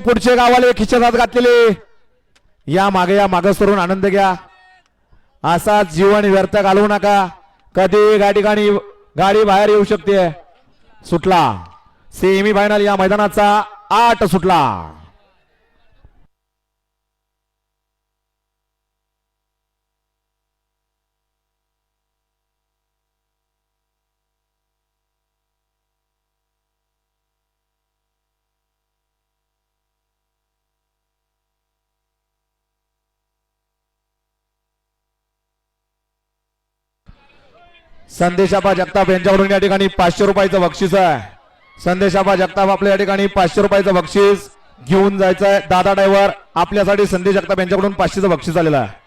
पुढचे गावाले खिशात हात घातलेले. या मागे या मागं सरून आनंद घ्या. असाच जीवन व्यर्थ घालवू नका. कधी गाडी गाणी गाडी बाहेर येऊ शकते. सुटला. सेमी फायनल या मैदानाचा आठ सुटला. संदेशाबा जगताप यांच्याकडून या ठिकाणी पाचशे रुपयाचं बक्षीस आहे. संदेशापा जगताप आपल्या या ठिकाणी पाचशे रुपयाचं बक्षीस घेऊन जायचं आहे दादा ड्रायव्हर आपल्यासाठी संदेश जगताप यांच्याकडून पाचशेचं बक्षीस आलेलं आहे.